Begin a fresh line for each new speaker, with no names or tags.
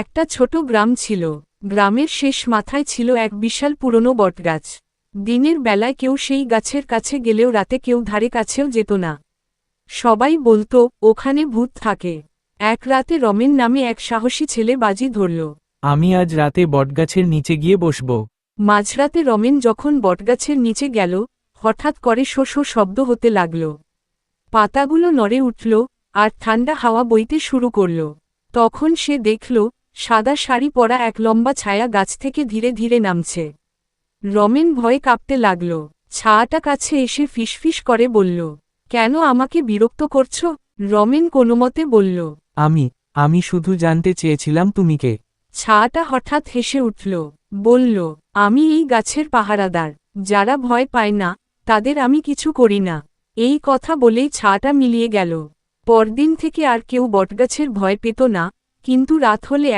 একটা ছোট গ্রাম ছিল। গ্রামের শেষ মাথায় ছিল এক বিশাল পুরনো বটগাছ। দিনের বেলায় কেউ সেই গাছের কাছে গেলেও রাতে কেউ ধারে কাছেও যেত না। সবাই বলতো ওখানে ভূত থাকে। এক রাতে রমেন নামে এক সাহসী ছেলে বাজি ধরল।
আমি আজ রাতে বটগাছের নিচে গিয়ে বসব।
মাঝরাতে রমেন যখন বটগাছের নিচে গেল হঠাৎ করে শো শো শব্দ হতে লাগল। পাতাগুলো নড়ে উঠল আর ঠান্ডা হাওয়া বইতে শুরু করল। তখন সে দেখল সাদা শাড়ি পরা এক লম্বা ছায়া গাছ থেকে ধীরে ধীরে নামছে। রমেন ভয়ে কাঁপতে লাগল। ছায়াটা কাছে এসে ফিসফিস করে বলল কেন আমাকে বিরক্ত করছ? রমেন কোনোমতে বলল
আমি আমি শুধু জানতে চেয়েছিলাম তুমি কে?
ছায়াটা হঠাৎ হেসে উঠল বলল আমি এই গাছের পাহারাদার। যারা ভয় পায় না তাদের আমি কিছু করি না। এই কথা বলেই ছায়াটা মিলিয়ে গেল। পরদিন থেকে আর কেউ বটগাছের ভয় পেত না কিন্তু রাত হলে